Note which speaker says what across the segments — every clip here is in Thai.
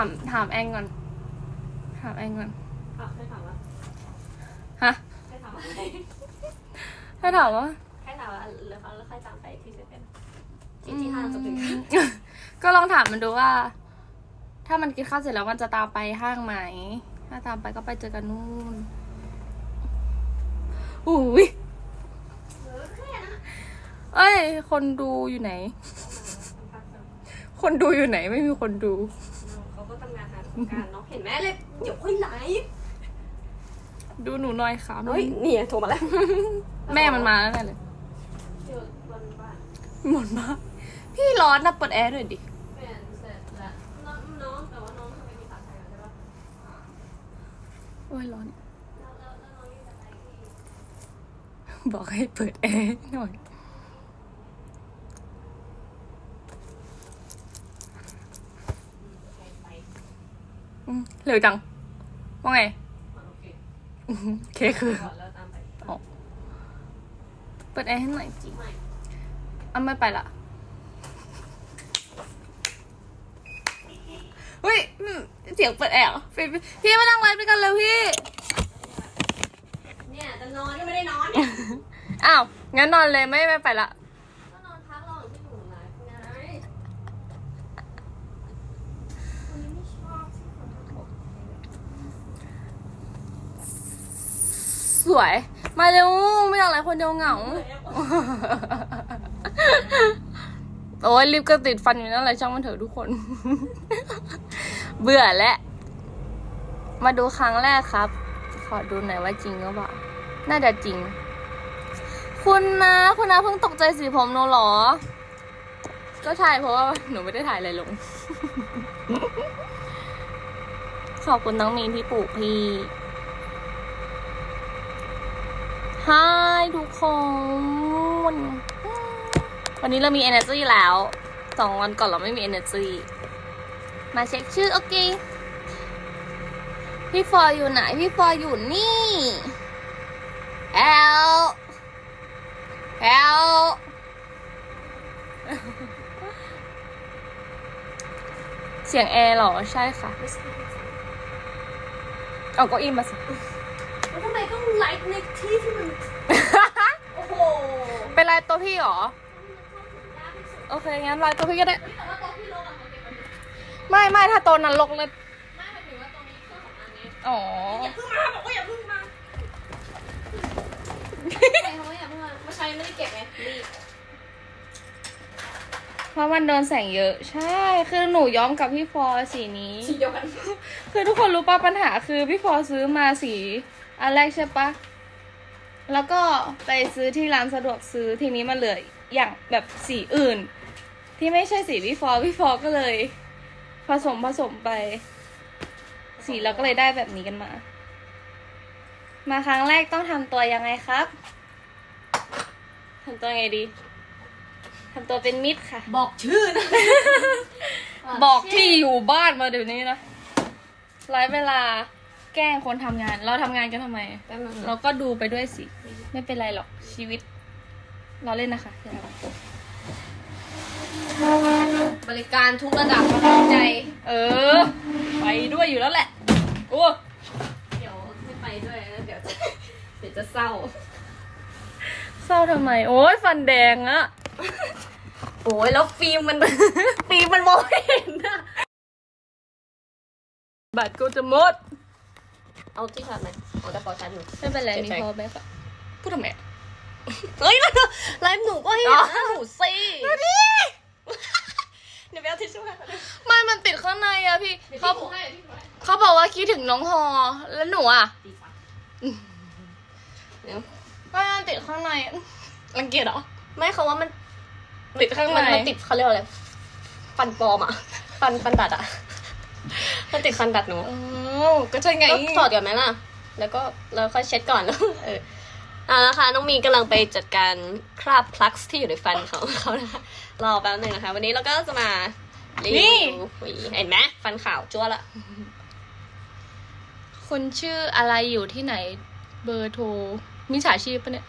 Speaker 1: ามถามแองก่อน ถามแองก่อน
Speaker 2: อะให้ถามว่า
Speaker 1: ฮะ
Speaker 2: ให้ถามว่า
Speaker 1: ถ้าถามว่า
Speaker 2: ให้ถามว่าแล้วเขาแล้วใครตามไปที่เซเว่นที่ที่ห้างจะถึง
Speaker 1: อืมก็ลองถามมันดูว่า ถ้ามันกินข้าวเสร็จแล้วมันจะตามไปห้างไหม ถ้าตามไปก็ไปเจอกันนู่นอุ้ย
Speaker 2: เออแค่นะ
Speaker 1: เอ้ย คนดูอยู่ไหน คนดูอยู่ไหนไม่มีคนดู
Speaker 2: เขาก็ทำงานหาประสบการณ์เนาะเห็นไหมเลยเดี๋ยวค่อยไลฟ์
Speaker 1: ดูหนูหน่อยค่ะ
Speaker 2: เฮ้ยนี่ไงโทรมาแล้ว
Speaker 1: แม่มันมาแล้วแน่เลย
Speaker 2: เดี๋ยววันบ้าน
Speaker 1: หมดมากพี่ร้อนนะเปิดแอร์หน่อยดิ
Speaker 2: แม่เสร็จแล้วน้องน้องแต่ว่าน้องทำไมมีตัดไทยใช่ปะ
Speaker 1: โอ้ยร้อน
Speaker 2: แล้วแล้วแล้วน้องมีตัดไทยที่
Speaker 1: บอกให้เปิดแอร์หน่อย
Speaker 2: ไปไป
Speaker 1: อืม เร็วจัง ว่าไง
Speaker 2: โอเค
Speaker 1: อืมโอเคคือ
Speaker 2: ก่อนแล้วตามไป
Speaker 1: เปิดแอร์ให้หน่อยจิ
Speaker 2: ไม่
Speaker 1: อะไม่ไปละเฮ้ยอืมเสียงเปิดแอร์เหรอพี่พี่พี่มานั่งไลฟ์ด้วยกันเร็วพี่
Speaker 2: เนี่ยจะนอนก็ไม่ได้นอนเนี่ย
Speaker 1: อ้าว งั้นนอนเลยไม่ไม่ไปละ
Speaker 2: ก็นอนพักระหว่างที่หนูไลฟ์ไงวันนี้ไม่ชอบที่คนทำผม
Speaker 1: ส วย มาเร็วไม่อยากอะไรคนเดียวเหงา โอ้ยลิปก็ติดฟันอยู่นั่นแหละช่างมันเถอะทุกคน เบื่อแล้วมาดูครั้งแรกครับ ขอดูหน่อยว่าจริงหรือเปล่า น่าจะจริง คุณนะคุณนะเพิ่งตกใจสีผมหนูเหรอ ก็ถ่เพราะว่าหนูไม่ได้ถ่ายอะไรลง ขอบคุณน้องมีนที่ปลูกพี่ ฮายทุกคน วันนี้เรามี energy แล้วสองวันก่อนเราไม่มี energy มาเช็คชื่อ โอเค พี่ฟอร์อยู่ไหน พี่ฟอร์อยู่นี่แอลแอลเสียงแอร์เหรอ ใช่ค่ะ เอาก็อีมาสิ
Speaker 2: ต้องไลฟ์ในที่ที่มัน โอ้โห
Speaker 1: เป็นไรตัวพี่เหรอ โอเค งั้นไรตัวพี่ก็ได้
Speaker 2: แต่ว่าตัวพี่โลกอะมันเก็บมันไม่
Speaker 1: ไม่ไม่ถ้าตัวนั้นลกเลย
Speaker 2: หมายถึงว่าตรงนี้เครื่องของอันนี้
Speaker 1: อ๋อ
Speaker 2: อย่าเพิ่งมาบอกว่าอย่าเพิ่งมาใช่เพราะว่าอย่าเพิ่งมาเมื่อเช้ายังไม่ได้เก็บไงรีบ
Speaker 1: เพราะมันโดนแสงเยอะ ใช่ คือหนูย้อมกับพี่ฟอร์สีนี้
Speaker 2: สีเดียวกัน
Speaker 1: คือทุกคนรู้ป่ะปัญหาคือพี่ฟอร์ซื้อมาสี อันแรกใช่ปะแล้วก็ไปซื้อที่ร้านสะดวกซื้อทีนี้มันเหลืออย่างแบบสีอื่น ที่ไม่ใช่สีพี่ฟอร์พี่ฟอร์ก็เลย ผสมผสมไป สีเราก็เลยได้แบบนี้กันมา มาครั้งแรกต้องทำตัวยังไงครับทำตัวยังไงดีทำตัวเป็นมิตรค่ะ
Speaker 2: บอกชื่อนะ
Speaker 1: บอกที่อยู่บ้านมาเดี๋ยวนี้นะไร้เวลา แกล้งคนทำงาน เราทำงานกันทำไม
Speaker 2: แป๊บนึง
Speaker 1: เราก็ดูไปด้วยสิ ไม่เป็นไรหรอกชีวิต เราเล่นนะคะอย่าเอา
Speaker 2: บริการทุกระดับประทับใจ
Speaker 1: เออ ไปด้วยอยู่แล้วแหละโอ้
Speaker 2: เดี๋ยวไม่ไปด้วยนะเดี๋ยวจะเดี๋ยวจะเศร้า
Speaker 1: เศร้าทำไม โอ้ยฟันแดงอะ
Speaker 2: โอ้ยแล้วฟิล์มมัน ฟิล์มมันมองไม่เห็นนะ
Speaker 1: บัตรกูจะหมด
Speaker 2: เอาที่ชาร์จไหมเอากระเป๋าชาร์จอยู่
Speaker 1: ไม่เป็นไร
Speaker 2: เก็บ
Speaker 1: มี
Speaker 2: ใจ
Speaker 1: พอแบ็คอะพูดทำไมอะ
Speaker 2: เฮ้ยมันไลฟ์หนูก็เห็น
Speaker 1: อ๋อ
Speaker 2: นะหนูสิดูดิเดี๋ยวไปเอาทิชชู่ให้ก่อน
Speaker 1: ไม่มันติดข้างในอะพี่
Speaker 2: เขา
Speaker 1: เขา
Speaker 2: ผูกให้พี่ผูกให้
Speaker 1: เขาบอกว่าคิดถึงน้องฮอแล้วหนูอะ
Speaker 2: ตีสามเดี๋ยว
Speaker 1: ไม่มันติดข้างในอะรังเกียจเหรอ
Speaker 2: ไม่เขาว่ามัน
Speaker 1: ติดข้างใน
Speaker 2: มันมันติดเขาเรียกว่าอะไรฟันปลอมอะฟันฟันดัดอะมันติดฟันดัดหนู
Speaker 1: อ๋ อก็ใช่ไง
Speaker 2: ก็ถอดก่อนไหมล่ะ แล้วก็เราค่อยเช็ดก่อนแล้วเออเอาละค่ะน้องมีนกำลังไปจัดการคราบพลักซ์ที่อยู่ในฟันของเขานะคะรอแป๊บหนึงนะคะ วันนี้เราก็จะมารีวิวหวีเห็นไหมฟันขาวจั่วละ
Speaker 1: คนชื่ออะไรอยู่ที่ไหนเบอร์โทรมิจฉาชีพปะเนี่ย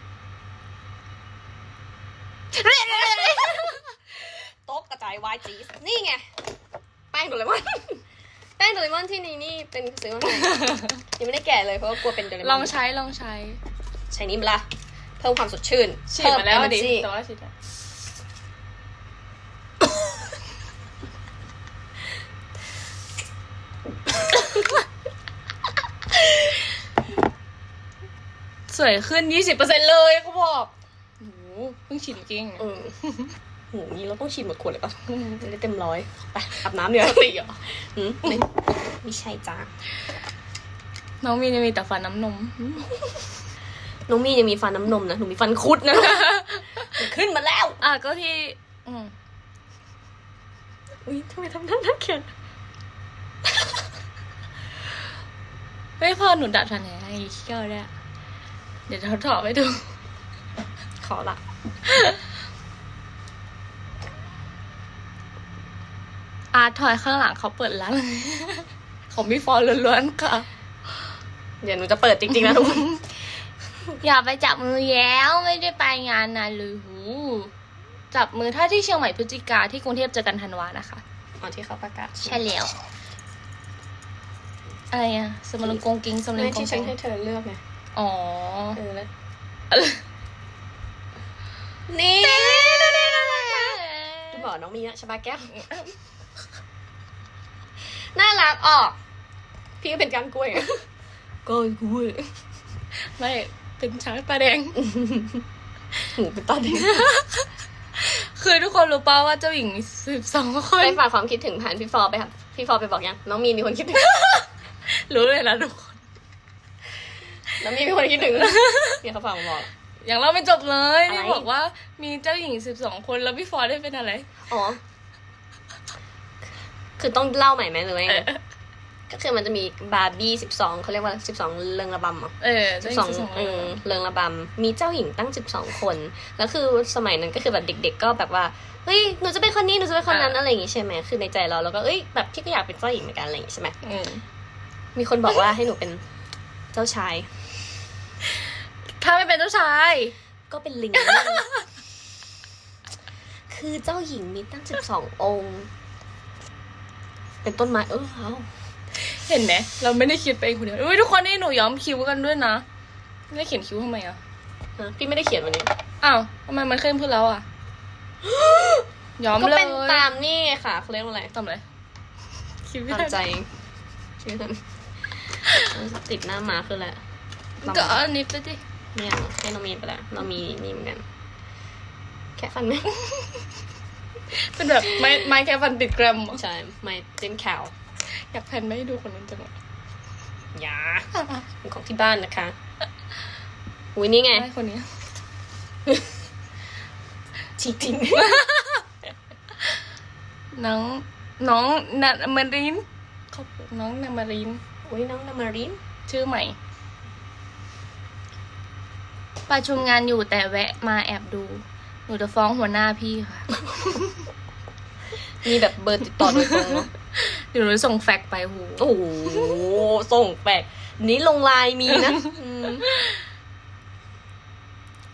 Speaker 2: โต๊ะกระจายวายจีสนี่ไง แป้งโดเรมอน แป้งโดเรมอนที่นี่นี่เป็นซื้อมาใหม่ ยังไม่ได้แกะเลยเพราะว่ากลัวเป็นโดเรมอน
Speaker 1: ลองใช้ลองใช้
Speaker 2: ใช้นี้มาละเพิ่มความสดชื่น
Speaker 1: ฉีดมาแล้ว
Speaker 2: เพิ่
Speaker 1: ดิ
Speaker 2: energy
Speaker 1: แต่ว่าฉีดแล้วสวยขึ้นยี่สิบเปอร์เซ็นเลยเขาบอกโอ้โหเพิ่งฉีดเมื่อกี้เอง
Speaker 2: เออโหนี่เราต้องฉีดหมดขวดเลยปะจะได้เต็มร้อยไปอาบน้ำเดี๋ยว
Speaker 1: สติเหรอ
Speaker 2: หืมไม่ไม่ใช่จ้า
Speaker 1: น้องมีนยังมีแต่ฟันน้ำนม
Speaker 2: น้องมี่ยังมีฟันน้ำนมนะหนูมีฟันคุดนะมันขึ้นมาแล้ว
Speaker 1: อะก็ที่ อืม
Speaker 2: อุ้ยทำไมทำหน้าน่าเกลียด
Speaker 1: ไม่พอหนูดัดฟันแห้ให้เขี้ยวได้เดี๋ยวเขาถอดให้ดู
Speaker 2: ขอละ
Speaker 1: อาร์ตถอยข้างหลังเขาเปิดร้านของพี่ฟอร์ล้วนๆค่ะ
Speaker 2: เดี๋ยวหนูจะเปิดจริงๆนะทุกคน
Speaker 1: อย่าไปจับมือแย้วไม่ได้ไปงานนานเลยหูจับมือถ้าที่เชียงใหม่พฤศจิกาที่กรุงเทพเจอกันธันวานะคะ
Speaker 2: อ๋อที่เขาประกาศ
Speaker 1: ใช่แล้วอะไรอะสมรลงกงกิงสมรล
Speaker 2: ไม่
Speaker 1: งกง
Speaker 2: ที่ฉั
Speaker 1: กิ
Speaker 2: น
Speaker 1: ง
Speaker 2: ให้เธอเลือกไง
Speaker 1: อ๋อ
Speaker 2: เออแล้ว
Speaker 1: นี่
Speaker 2: จะบอกน้องมีนะชบาแก้ว น่ารักออกพี่ก็เป็นก้านกล้วยอะก้านกล้วย
Speaker 1: ไม่เป็นช้างตาแดง
Speaker 2: หูเป็นตาแดง
Speaker 1: คือทุกคนรู้ป่าวว่าเจ้าหญิงมีสิบสองคน
Speaker 2: ไปฝากความคิดถึงผ่านพี่ฟอร์ไปครับพี่ฟอร์ไปบอกยังน้องมีนมีคนคิดถึง
Speaker 1: รู้เลยนะทุกคน
Speaker 2: น้องมีนมีคนคิดถึงเนี่ยเขาฝากมาบอก
Speaker 1: อย่างเราไม่จบเลย
Speaker 2: อะไร
Speaker 1: นี่บอกว่ามีเจ้าหญิงสิบสองคนแล้วพี่ฟอร์ได้เป็นอะไร
Speaker 2: อ๋อ คือต้องเล่าใหม่ไหมหรือว่ายังไง
Speaker 1: เออ
Speaker 2: ก็คือมันจะมีบาร์บี้สิบสองเขาเรียกว่าสิบสองเริงระบำเหรอ
Speaker 1: เออ
Speaker 2: สิ
Speaker 1: เจ้า
Speaker 2: บ
Speaker 1: ห
Speaker 2: ส
Speaker 1: ญิ
Speaker 2: อง
Speaker 1: ง
Speaker 2: เออเริงระบำมีเจ้าหญิงตั้งสิบสองคน แล้วคือสมัยนั้นก็คือแบบเด็ก ๆ ก็แบบว่าเฮ้ยหนูจะเป็นคนนี้หนูจะเป็นคนนั้นอะไรอย่างงี้ใช่ไหมคือในใจเราเราก็เอ้ยแบบพี่ก็อยากเป็นเจ้าหญิงเหมือนกันอะไรอย่างงี้ใช่ไหม
Speaker 1: อืม
Speaker 2: มีคนบอกว่าให้หนูเป็นเจ้าชาย
Speaker 1: ถ้าไม่เป็นเจ้าชาย
Speaker 2: ก็เป็นลิงคือเจ้าหญิงมีตั้งสิบสององค์ เป็นต้นไม้เออเอา
Speaker 1: เห็นไหมเราไม่ได้คิดไปเองคนเดียวอุ้ยทุกคนนี่หนูย้อมคิ้วกันด้วยนะไม่ได้เขียนคิ้วทำไมอะ
Speaker 2: ฮะพี่ไม่ได้เขียนวันนี้
Speaker 1: อ้าวทำไมมันเข้มขึ้นแล้วอะ ย้อม
Speaker 2: ก็
Speaker 1: เลย
Speaker 2: เป็นตามนี่ไงค่ะเขาเรียกว่าอะไร
Speaker 1: ทำอะไรคิ้วไม่
Speaker 2: ตาม
Speaker 1: ได้
Speaker 2: ใจชื่อนั้นติดหน้ามาคืออะไร
Speaker 1: ก็เอาอันนี้ไปดิ
Speaker 2: เนี่ยให้น้องมีนไปแล้วเรามีนี่เหมือนกันแค่ฟันไหม
Speaker 1: เป็นแบบไม้ไม้แค่ฟันติดแกรมอะ
Speaker 2: ใช่ไม่เต็มแขว
Speaker 1: อยากแผ่นไม่ให้ดูคนนั้นจังเลย
Speaker 2: อยาเป็นของที่บ้านนะคะอุ้ยนี่ไง
Speaker 1: ไม่คนนี้
Speaker 2: จริงจริง
Speaker 1: น้องน้องนามารินเขาน้องนามาริน
Speaker 2: ๆอุ้ยน้องนามาริน
Speaker 1: ชื่อใหม่ประชุมงานอยู่แต่แวะมาแอบดู หนูจะฟ้องหัวหน้าพี่ค่ะ
Speaker 2: มีแบบเบอร์ติดต่อโดยตรงเนาะ
Speaker 1: เดี๋ยวหนูจะส่งแฟกซ์ไปหู
Speaker 2: โอ้โห ส่งแปลกนี้ลงไลน์มีนะอืม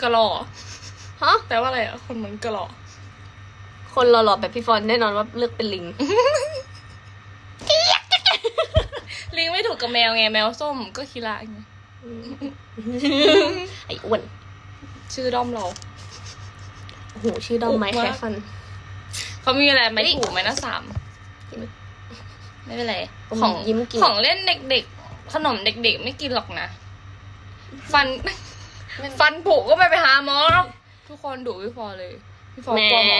Speaker 1: กระหล่อ
Speaker 2: ฮะ
Speaker 1: แปลว่าอะไรอะ คนเหมือนกระหล่อ
Speaker 2: คนหล่อๆแบบพี่ฟอนแน่นอนว่าเลือกเป็นลิง
Speaker 1: ลิงไม่ถูกกับแมวไง แมวส้มก็คีระไง
Speaker 2: ไอ้อ้วน
Speaker 1: ชื่อด้อมเรา
Speaker 2: โอ้โหชื่อดอมไม้
Speaker 1: อุ๊บมาก
Speaker 2: แค่ฟัน
Speaker 1: เขามีอะไรไหม
Speaker 2: เฮ้ย
Speaker 1: ถูกไหมนะสาม
Speaker 2: กินไหม
Speaker 1: ไม่เป็นไร
Speaker 2: ผม
Speaker 1: ของ
Speaker 2: ยิ้มกิน
Speaker 1: ของเล่นเด็กๆ ขนมเด็กๆ ไม่กินหรอกนะ ฟัน ฟันผุก็ไม่ไปหาหมอหรอกทุกคนดูพี่ฟอเลย พี่ฟอ
Speaker 2: แหม
Speaker 1: กลัวหมอ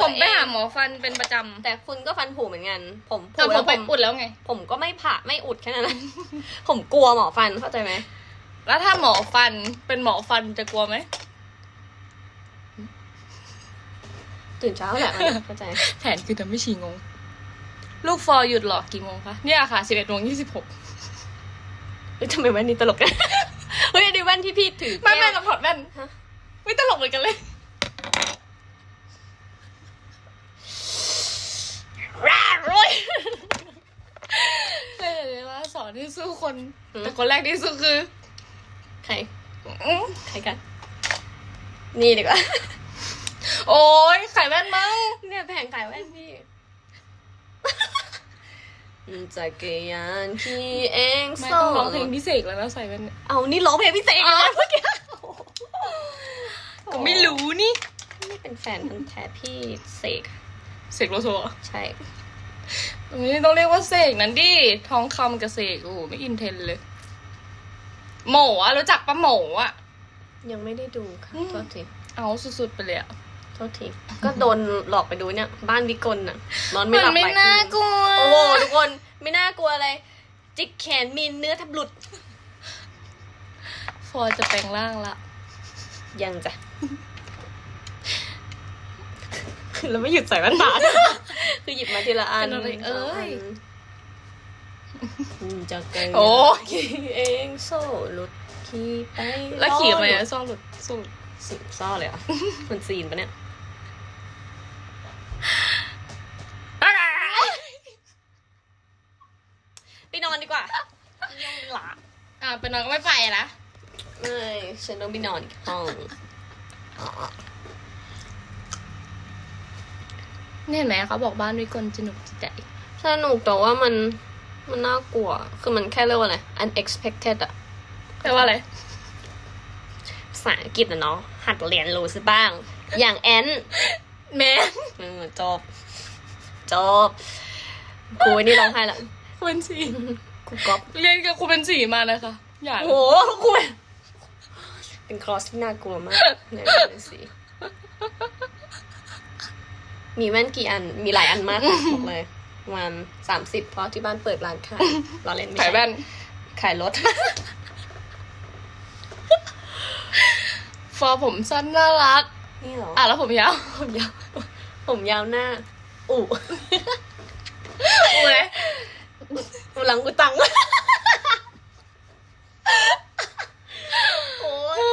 Speaker 1: ผมไปหา
Speaker 2: ตัวเอง
Speaker 1: หมอฟันเป็นประจำ
Speaker 2: แต่คุณก็ฟันผุเหมือนกัน ผมผุ
Speaker 1: แต่ผ
Speaker 2: แล้
Speaker 1: ม
Speaker 2: ว
Speaker 1: ไป
Speaker 2: ผม
Speaker 1: อุดแล้วไง
Speaker 2: ผมก็ไม่ผ่าไม่อุดแค่นั้นนะผมกลัวหมอฟันเข้าใจไหม
Speaker 1: แล้วถ้าหมอฟันเป็นหมอฟันจะกลัวไหม
Speaker 2: ตื่นเช้าแหละมันเข้าใจ
Speaker 1: แผนคือทำให้ชีงง ลูกฟอหยุดหรอกี่โมงคะเนี่ยค่ะสิบเอ็ดโมงยี่สิบหก
Speaker 2: เฮ้ยทำไมแว่นนี้ตลกกัน เฮ้ยอันนี้แว่นที่พี่ถือ
Speaker 1: ไม่
Speaker 2: แก้
Speaker 1: ไม่
Speaker 2: ว
Speaker 1: เราถอดแว่น
Speaker 2: ฮะ
Speaker 1: ไม่ตลกเหมือนกันเลย
Speaker 2: ร่าร้อย
Speaker 1: เลยเลยว่าสอนที่สู้คน แต่คนแรกที่สู้คือ
Speaker 2: ใคร
Speaker 1: อื้อ
Speaker 2: ใครกัน นี่ดีกว่า
Speaker 1: โอ้ยขายแว่นมั้ง
Speaker 2: เนี่ยแผงขายแว่นพี่จักรยานขี่เอง
Speaker 1: ไม่
Speaker 2: โซ่
Speaker 1: ต้องร้องเพลงพิเศษแล้วนะใส่เป็นย
Speaker 2: เอานี่ร้องเพลงพิเศษอีกแล้วเมื่อกี้
Speaker 1: ก็ไม่รู้นี่
Speaker 2: นี่เป็นแฟนพันธ์แท้พี่เสก
Speaker 1: เสกโลโซอะ
Speaker 2: ใช่
Speaker 1: ไม่ต้องเรียกว่าเสกนั้นดิทองคำกับเสกโอ้โหไม่อินเทนเลย หมูอะรู้จักปะหมูอะ
Speaker 2: ยังไม่ได้ดูค่ะ
Speaker 1: อืม
Speaker 2: โทษที
Speaker 1: เอาสุดๆไปเลยอะ
Speaker 2: โทษทีก็โดนหลอกไปดูเนี่ย บ้านวิกลน่ะนอนไม่
Speaker 1: มัน
Speaker 2: หลับ
Speaker 1: ไม่
Speaker 2: หลาย
Speaker 1: น่า
Speaker 2: คืน
Speaker 1: กลัว
Speaker 2: โอ้โหทุกคนไม่น่ากลัวอะไร จิกแขนมีนเนื้อแทับหลุด
Speaker 1: ฟอยจะแปลงร่างละ
Speaker 2: ยังจ้ะแล้วไม่หยุดใส่แว่นตาคือหยิบมาทีละอัน
Speaker 1: เป็นอะไรเอ้ย
Speaker 2: อืมจะเกิน
Speaker 1: โอ้
Speaker 2: ขี่เองโซ่หลุดขี่ไป
Speaker 1: แล้วขี่ไป
Speaker 2: ร
Speaker 1: อะซ่อนหลุดสู้
Speaker 2: สิซ่อเลยเหรอะมันซีนปะเนี่ย ไปนอนดีกว่ายังหลับ
Speaker 1: อะเป็ นนอนก็ไม่ไปนะ
Speaker 2: ไม่ฉันต้องไปนอนอีกห้อง
Speaker 1: นี่เห็นไหมเขาบอกบ้านวิกลสนุกจิตใจ
Speaker 2: สนุกแต่ว่ามันมันน่ากลัว คือมันแค่เรียกว่าอะไร unexpected อะ
Speaker 1: แปลว่าอะไร
Speaker 2: ภาษาอังกฤษอะเนาะ หัดเรียนรู้ซะบ้าง อย่างแอน
Speaker 1: แม่
Speaker 2: เออจบ จบกูไอ้นี่ร้องไห้ละ
Speaker 1: คุณสี
Speaker 2: กูก๊อป
Speaker 1: เรียนกับครูเป็นสีมานะคะ อย่า
Speaker 2: โอ้โหกูเป็นครอสที่น่ากลัวมากในเป็นสีมีแว่นกี่อัน มีหลายอันมากค่ะบอกเลยประมาณสามสิบเพราะที่บ้านเปิดร้านขายเราเล่นไม่
Speaker 1: ขาย
Speaker 2: ใช่
Speaker 1: แว่น
Speaker 2: ขายรถ
Speaker 1: ฟอร์ผมสั้นน่ารัก
Speaker 2: นี่เหรอ
Speaker 1: อะแล้วผมยาว
Speaker 2: ผมยาว ผมยาวหน้า อู่
Speaker 1: อูเลย
Speaker 2: อูหลังอูตัง โอ้ย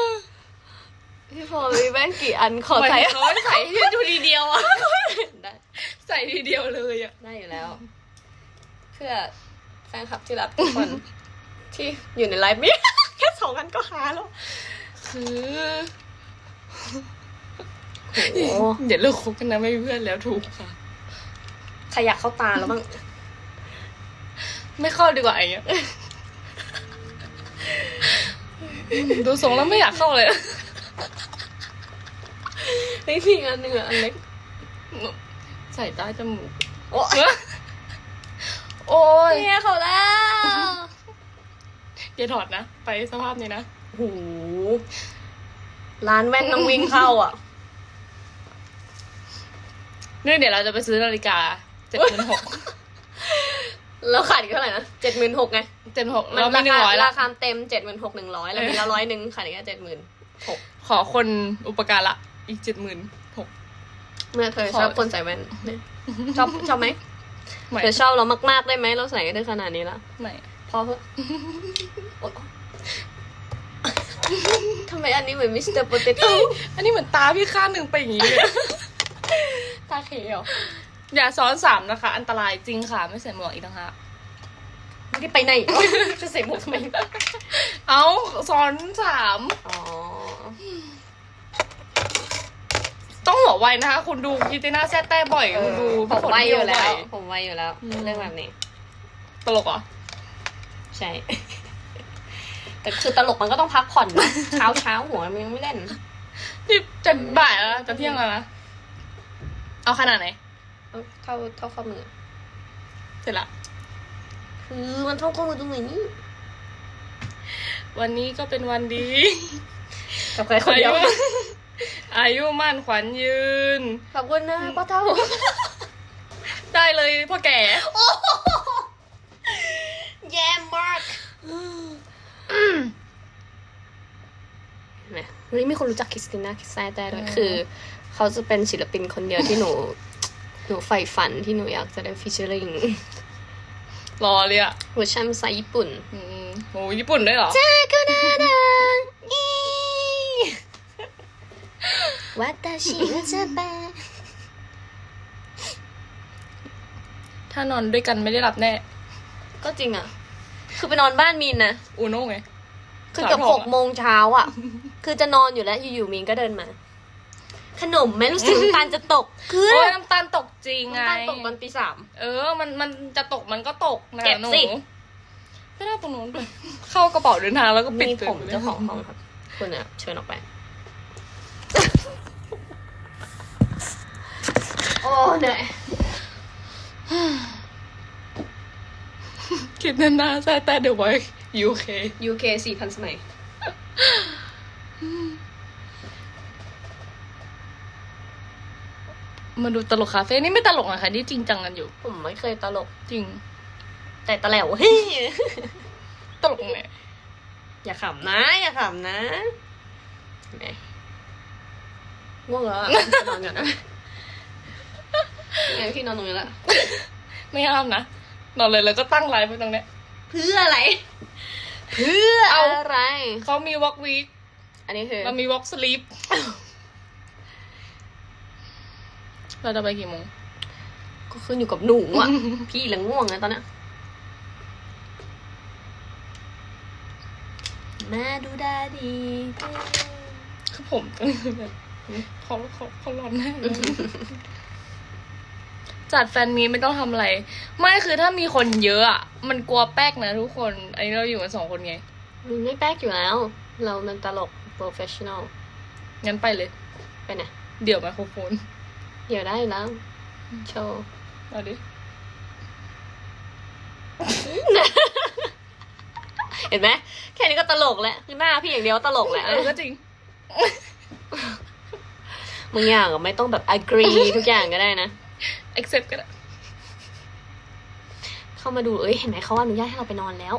Speaker 2: พี่พอ มีแว่นกี่อันขอ
Speaker 1: ใส่
Speaker 2: ใส่
Speaker 1: เขาใส่ให้ดูทีเดียวอะ
Speaker 2: ได้
Speaker 1: ใส่ทีเดียวเลยอะ
Speaker 2: ได้อยู่แล้ว เพื่อแฟนคลับที่รักทุกคน ที่อยู่ในไลฟ์นี้แค่สองอันก็หาแล้ว
Speaker 1: คือ
Speaker 2: โอ้โห
Speaker 1: อย่าเลิกคบกันนะไม่มีเพื่อนแล้วถูกค่ะ
Speaker 2: ใครอยากเข้าตาแล้วบ้าง
Speaker 1: ไม่เข้าดีกว่าอย่างเงี้ยดูทรงแล้วไม่อยากเข้าเลย
Speaker 2: ไม่มีอันหนึ่งอะอันเล็ก
Speaker 1: ใส่ใต้จมูก
Speaker 2: โอ้
Speaker 1: โอ้ย
Speaker 2: เนี่ยเขาแล้ว
Speaker 1: อย่าถอดนะ ไปสภาพนี้นะ
Speaker 2: โหร้านแว่นต้องวิ่งเข้าอะ
Speaker 1: นี่เดี๋ยวเราจะไปซื้อนาฬิกาเจ็ดหมื่นหก
Speaker 2: แล้วขายอีกเท่าไหร่นะเจ็ดหมื่นหกไง
Speaker 1: เจ็ดหก
Speaker 2: มัน
Speaker 1: เรามีหนึ่
Speaker 2: รางคา
Speaker 1: ร้อยละ
Speaker 2: ราคาเต็มเจ็ดหมื่นหกหนึ่งร้อยแล้วมีละร้อยหนึ่งขายอีกแค่เจ็ดหมื่นหก
Speaker 1: ขอคนอุปการะ อีกเจ็ดหมื่นหก
Speaker 2: เมื่อเธอ
Speaker 1: ขอ
Speaker 2: ชอบคนใส่แว่นเนี่ยชอบชอบไหม
Speaker 1: ไม่
Speaker 2: เธอชอบเรามากๆได้ไหมเราใส่กันได้ขนาดนี้ละ
Speaker 1: ไม่
Speaker 2: พอเถอะโอ๊ยทำไมอันนี้เหมือนมิสเตอร์โปเตโต้
Speaker 1: อันนี้เหมือนตาพี่ข้างหนึ่งไปอย่างนี้เลย ตาเขียวอย่าซ้อนสามนะคะ อันตรายจริงค่ะ ไม่ใส่หมวกอีกต่างหาก
Speaker 2: ไม่ได้ไปไหนจะใส่หมวกทำไม
Speaker 1: เอาซ้อนสาม
Speaker 2: อ๋อ
Speaker 1: ต้องหัวไวนะคะ คุณดูกิติน่าแซ่แต้บ่อยคุณดู
Speaker 2: ผม
Speaker 1: พี่ฝน
Speaker 2: ไวอยู่
Speaker 1: เที่
Speaker 2: แล้ว
Speaker 1: บ่
Speaker 2: ผมไวอยู่แล้ว
Speaker 1: อืม
Speaker 2: เรื่องแบบนี้
Speaker 1: ตลกเหรอ
Speaker 2: ใช่ แต่คือตลกมันก็ต้องพักผ่อนนะเช้าเช้าหัวมันยังไม่เล่น
Speaker 1: นี่จะบ่ายแล้วจะเที่ยงแล้วนะ เอาขนาดไหน
Speaker 2: เอาเท่าเท่าข้อมือ
Speaker 1: เสร็จละ
Speaker 2: คือมันเท่าข้อมือตรงนี้
Speaker 1: วันนี้ก็เป็นวันดี
Speaker 2: กับใครคนเดียว
Speaker 1: อายุอายุมั่นขวัญยืน
Speaker 2: ขอบคุณนะป้าเท่า
Speaker 1: ได้เลยพ่อแก่
Speaker 2: แย่มากนะวันนี้มีคนรู้จักคริสติน่าคริสแซ่แต่ด้วย
Speaker 1: อืม
Speaker 2: คือ เขาจะเป็นศิลปินคนเดียวที่หนู หนูใฝ่ฝันที่หนูอยากจะได้ฟิชเชอริง
Speaker 1: รอเลยอะ
Speaker 2: เวอร์ชันภาษาญี่ปุ่น
Speaker 1: อืมโหญี่ปุ่นด้วยเหรอ
Speaker 2: จากุนาดังอี 私はจะไป
Speaker 1: ถ้านอนด้วยกันไม่ได้หลับแน่
Speaker 2: ก็จริงอะ คือไปนอนบ้านมีนนะ
Speaker 1: อูโน่ไง
Speaker 2: คือเกือบ
Speaker 1: สาวท
Speaker 2: ห
Speaker 1: อง
Speaker 2: ก
Speaker 1: อะ
Speaker 2: โมงเช้าอะ คือจะนอนอยู่แล้วอยู่ๆมีนก็เดินมา ขนมไหมรู้สึกน้ำตาลจะตก คือ
Speaker 1: โอ้ยน้ำตาลตกจริงไง
Speaker 2: น้ำตาลตกตอนตีสาม
Speaker 1: เออ มันมันจะตกมันก็ตกนะ
Speaker 2: เก็บ
Speaker 1: หนู
Speaker 2: สิ
Speaker 1: ไม่ได้ตรงนู้นไปเข้ากระเป๋าเดินทางแล้วก็ปิด
Speaker 2: นี่ผม
Speaker 1: ลย
Speaker 2: เจ้าของห้องครับ คุณอะเชิญออกไป โอ้เหนื่อย
Speaker 1: คิดนานๆใช่แต่เดี๋ยวไว้ยูเค
Speaker 2: UK สี่พันสมัย
Speaker 1: มาดูตลกคาเฟ่นี่ไม่ตลกนะคะนี่จริงจังกันอยู่
Speaker 2: ผมไม่เคยตลก
Speaker 1: จริง
Speaker 2: แต่ตะแหลวเฮ้ย
Speaker 1: ตลกเนี่ย
Speaker 2: อย่าขำนะ อย่าขำนะเห็นไหมง่วงแล้วอะไปนอนกันนะยั งไงพี่นอนตรงนี้ละ
Speaker 1: ไม่ห้ามนะ นอนเลยแล้วก็ตั้งไลฟ์ไว้ตรงเนี้ย
Speaker 2: เพื่ออะไร เพื่อ
Speaker 1: เอา
Speaker 2: อะไร
Speaker 1: เขามีวอล์กวีค
Speaker 2: อันนี้คือ
Speaker 1: เรามีวอล์กสลีปเราจะไปกี่โมง
Speaker 2: ก็ขึ้นอยู่กับหนูอะ พี่ละง่วงนะตอนเนี้ยมาดูดาดี
Speaker 1: คือผมตอนนี้คือแบบเขาเขาเขาร้อนแน่เลย จัดแฟนมีตไม่ต้องทำอะไร ไม่คือถ้ามีคนเยอะอะมันกลัวแป๊กนะทุกคน อันนี้เราอยู่กันสองคนไง
Speaker 2: มันไม่แป๊กอยู่แล้ว เรามันตลก professional
Speaker 1: งั้นไปเลย
Speaker 2: ไปไหน
Speaker 1: เดี๋ยวไมโครโฟน
Speaker 2: เดี๋ยวได้อยู่แล้ว โชว์
Speaker 1: เอาดิ
Speaker 2: เห็นไหมแค่นี้ก็ตลกแล้วคือหน้าพี่อย่างเดียวตลกแล้ว
Speaker 1: เออก็จริง
Speaker 2: บางอย่างอะไม่ต้องแบบ agree ทุกอย่างก็ได้นะ
Speaker 1: accept ก็ได้
Speaker 2: เข้ามาดูเอ้ยเห็นไหมเขาอนุญาตให้เราไปนอนแล้ว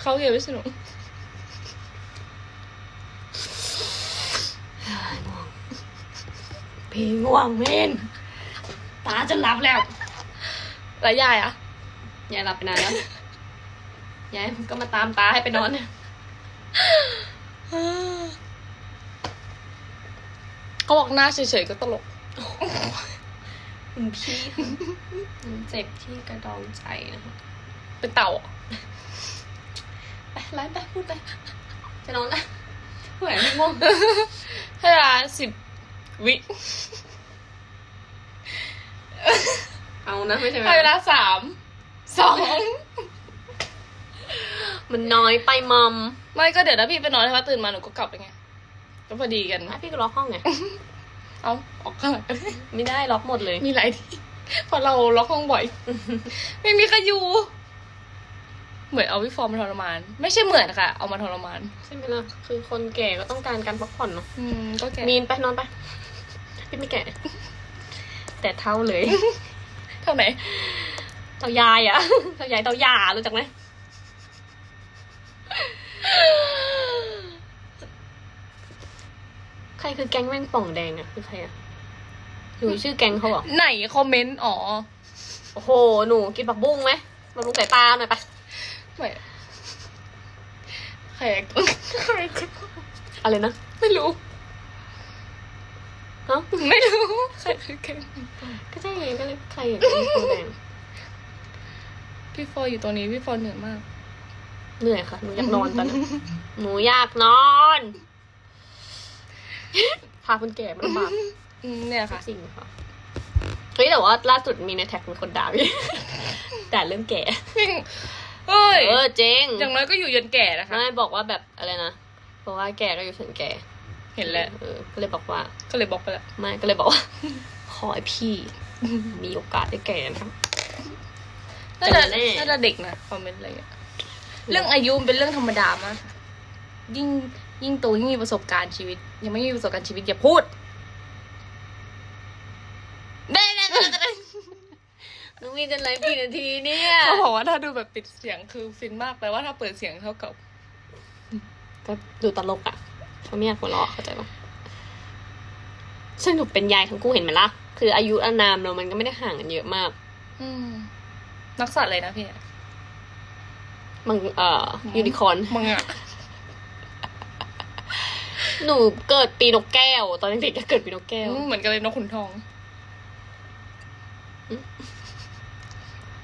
Speaker 1: เขาเกี่ยวไม่สนุก
Speaker 2: พี่ง่วงเมนตาจะหลับแล้ว
Speaker 1: แล้วยายอะ
Speaker 2: ยายหลับไปนานแล้วยายก็มาตามตาให้ไปนอนเนี่ย
Speaker 1: เขาบอกหน้าเฉยๆก็ตลก
Speaker 2: คุณพี่มันเจ็บที่กระดองใจนะคะ
Speaker 1: เป็นเต่าอะ
Speaker 2: ไปไลฟ์ไปพูดไป จะนอนละเหมือนไม่ง่วง
Speaker 1: ให้เวลาสิบวิ
Speaker 2: เอานะไม่ใช่ไหม
Speaker 1: ให้เวลาสาม สอง
Speaker 2: มันน้อยไปมอม
Speaker 1: ไม่ก็เดี๋ยวถ้าพี่ไปนอนใช่ปะตื่นมาหนูก็กลับไปไงก็พอดีกัน
Speaker 2: อะพี่ก็ล็อกห้องไง
Speaker 1: เอาออกข้างหลังก็ได้
Speaker 2: ไม่ได้ล็อกหมดเลย
Speaker 1: มีหลายที่เพราะเราล็อกห้องบ่อย ไม่มีใครอยู่ เหมือนเอาพี่ฟอร์มมาทรมาน ไม่ใช่เหมือนค่ะ เอามาทรมาน
Speaker 2: ใช่ไหมล่ะ คือคนแก่ก็ต้องการการพักผ่อนเนาะ
Speaker 1: อืมก็แก่
Speaker 2: มีนไปนอนไปพี่ไม่แก่ แต่เท่าเลย
Speaker 1: เท่าไหน
Speaker 2: เท่ายายอะเท่ายายเท่ายารู้จักไหม ใค รคือแก๊งแม่งป่องแดงอะคือใครอะหนูชื่อแก๊งเขาเหรอ
Speaker 1: ไหนคอมเมนต์อ๋อ
Speaker 2: โอ้โห หนูกินผักบุ้งไหมบำรุงสายตาหน่อยไป
Speaker 1: ไม่ใครอะใคร
Speaker 2: อะไรนะ
Speaker 1: ไม่รู้
Speaker 2: เอ้า
Speaker 1: ไม่รู้ใครคือแกง
Speaker 2: ก็ใช่ไงก็เลยใครอะแก๊งป่องแดง
Speaker 1: พี่ฟอร์อยู่ตรงนี้พี่ฟอร์เหนื่อยมาก
Speaker 2: เหนื่อยค่ะ หนูอยากนอนตอนนี้หนูอยากนอน พาคนแก่มาลำบาก
Speaker 1: อืมเนี่ยค่ะ
Speaker 2: จริงค่ะเฮ้ยแต่ว่าล่าสุดมีในแท็กมีคนด่าพี่ด่าเรื่องแก่
Speaker 1: เฮ้ย
Speaker 2: เออเจ๊ง
Speaker 1: อย่างน้อยก็อยู่ยันแก่นะคะ
Speaker 2: ไม่บอกว่าแบบอะไรนะเพราะว่าแก่ก็อยู่ถึงแก่
Speaker 1: เห็นแล้ว
Speaker 2: เออ ก็เลยบอกว่า
Speaker 1: ก็เลยบล็อกไปแล้ว
Speaker 2: ไม่ก็เลยบอกว่า ขอให้พี่ มีโอกาสได้แก่นะครับ
Speaker 1: น่าจะ
Speaker 2: แต่แน่
Speaker 1: น่าจะเด็กนะคอมเมนต์อะไรเงี้ย เรื่องอายุมันเป็นเรื่องธรรมดามากค่ะยิ่งยิ่งโตยิ่งมีประสบการณ์ชีวิต ยังไม่มีประสบการณ์ชีวิตอย่าพูดได้ได้
Speaker 2: น้องมีจะไลฟ์กี่นาทีเนี่ย
Speaker 1: เขาบอกว่าถ้าดูแบบปิดเสียงคือฟินมากแต่ว่าถ้าเปิดเสียงเท่ากับ
Speaker 2: ก็ดูตลกอะเขาไม่อยากหัวเราะเข้าใจปะซึ่งหนูเป็นยายทั้งคู่เห็นไหมล่ะ คืออายุอานามเรามันก็ไม่ได้ห่างกันเยอะมาก
Speaker 1: อืม นักสัตว์เลยนะพี่
Speaker 2: มันเอ่อยูนิคอร์น
Speaker 1: มึงอะ
Speaker 2: หนูเกิดปีนกแก้ว ตอนเด็กๆก็เกิดปีนกแก้ว
Speaker 1: อืมเหมือนกันเลยนกขุนทอง
Speaker 2: อืม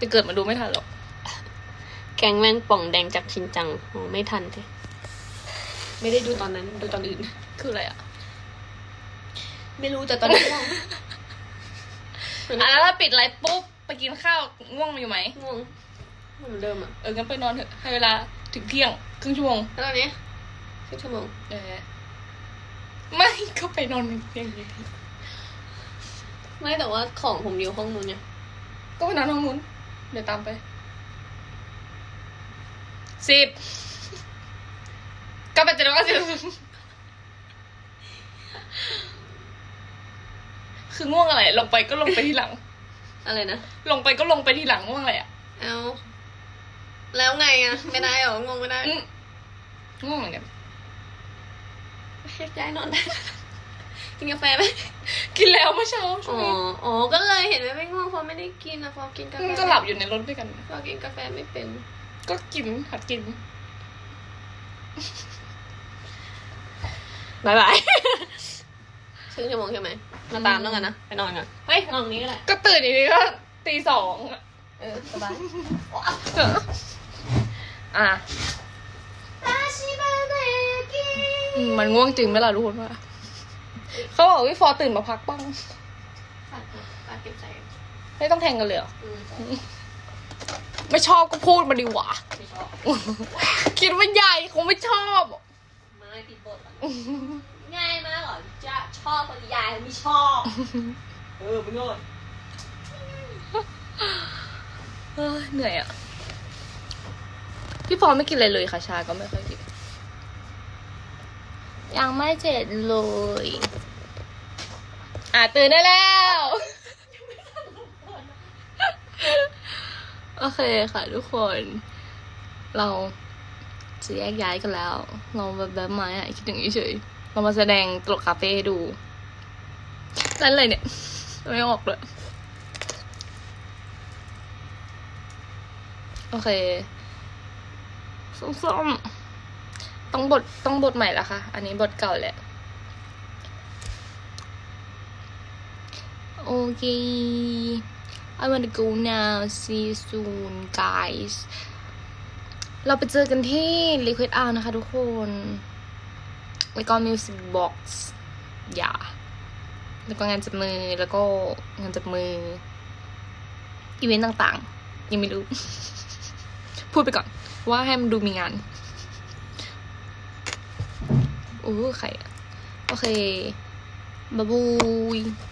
Speaker 1: จะเกิดมาดูไม่ทันหรอก
Speaker 2: แกงแมงป่องแดงจากชินจังอ๋อไม่ทันทีไม่ได้ดูตอนนั้น ดูตอนอื่น
Speaker 1: คืออะไรอะ
Speaker 2: ไม่รู้แต่ตอนนี้
Speaker 1: อะแล้วถ้าปิดไลฟ์ปุ๊บ ไปกินข้าวง่วงอยู่ไหม
Speaker 2: ง่วงเหมือนเดิมอะ
Speaker 1: เอองั้นไปนอนเถอะให้เวลาถึงเที่ยง ครึ่งชั่วโมง
Speaker 2: แล้วตอนนี้ครึ่งชั่วโมง
Speaker 1: เออ ไม่ก็ไปนอนเที่ยงเลย
Speaker 2: ไม่แต่ว่าของผมอยู่ห้องนู้นเนี่ย
Speaker 1: ก็ไปนอนห้องนู้น เดี๋ยวตามไปสิบก็ไปเจ็ดร้อยสิบคือง่วงอะไร ลงไปก็ลงไปที่หลัง
Speaker 2: อะไรนะ
Speaker 1: ลงไปก็ลงไปที่หลังง่วงอะไรอะ
Speaker 2: เอา แล้วไงอะ ไม่ได้เหรองงไม่ได้
Speaker 1: อืมง่วงเหมือนกัน
Speaker 2: ย้ายนอนได้กินกาแฟไหม
Speaker 1: กินแล้วเมื่อเช้าช่ว
Speaker 2: อ๋
Speaker 1: ง
Speaker 2: อ
Speaker 1: นี้
Speaker 2: อ๋อก็เลยเห็นไหมไม่ง่วงเพราะไม่ได้กินนะเพราะกินกาแฟ
Speaker 1: มันก็หลับอยู่ในรถด้วยกัน
Speaker 2: เพราะกินกาแฟไม่เป็น
Speaker 1: ก็กินหัดกิน
Speaker 2: บายบายครึ่งชั่วโมงใช่ไหม มาตามแล้วกันนะ ไปนอนกัน เฮ้ยนอนตรงนี้ก็ได้
Speaker 1: ก็ตื่นอีกทีก็ตีสองอะ
Speaker 2: เออสบาย
Speaker 1: อะอื มมันง่วงจริงไหมล่ะทุกคนว่าเขาบอกวิฟอร์ตื่นมาพักบ้าง
Speaker 2: ฝากฝากเก็บใจ
Speaker 1: ไม่ต้องแทงกันเลยเหรอ
Speaker 2: อืม
Speaker 1: ไม่ชอบก็พูดมาดีหว่า
Speaker 2: ไม่ชอบ
Speaker 1: คิดว่าใหญ่คงไม่ชอบ
Speaker 2: ไม่ติดบทอะง่ายมากเหรอจะชอบคนยายไม่ชอบ เออไปโน่น
Speaker 1: เออเหนื่อยอะ พี่พอไม่กินอะไรเลยค่ะชาก็ไม่ค่อยกิน ยังไม่เสร็จเลย อะตื่นได้แล้ว โอเคค่ะทุกคน เราจะแยกย้ายกันแล้ว เราแบบแบบไม้อะคิดถึงเฉยๆเรามาแสดงตลกคาเฟ่ให้ดูนั่นเลยเนี่ย ไม่ออกเลย โอเคส้มๆ ต้องบทต้องบทใหม่ละคะ อันนี้บทเก่าแหละ โอเค I wanna go now see you soon guys เราไปเจอกันที่ Liquid Art นะคะทุกคนแล้วก็ Music Box อย่า แล้วก็งานจับมือ แล้วก็งานจับมือ อีเวนต์ต่างๆ ยังไม่รู้ พูดไปก่อนว่าให้มันดูมีงาน อ้ใครโอเคบ๊ายบาย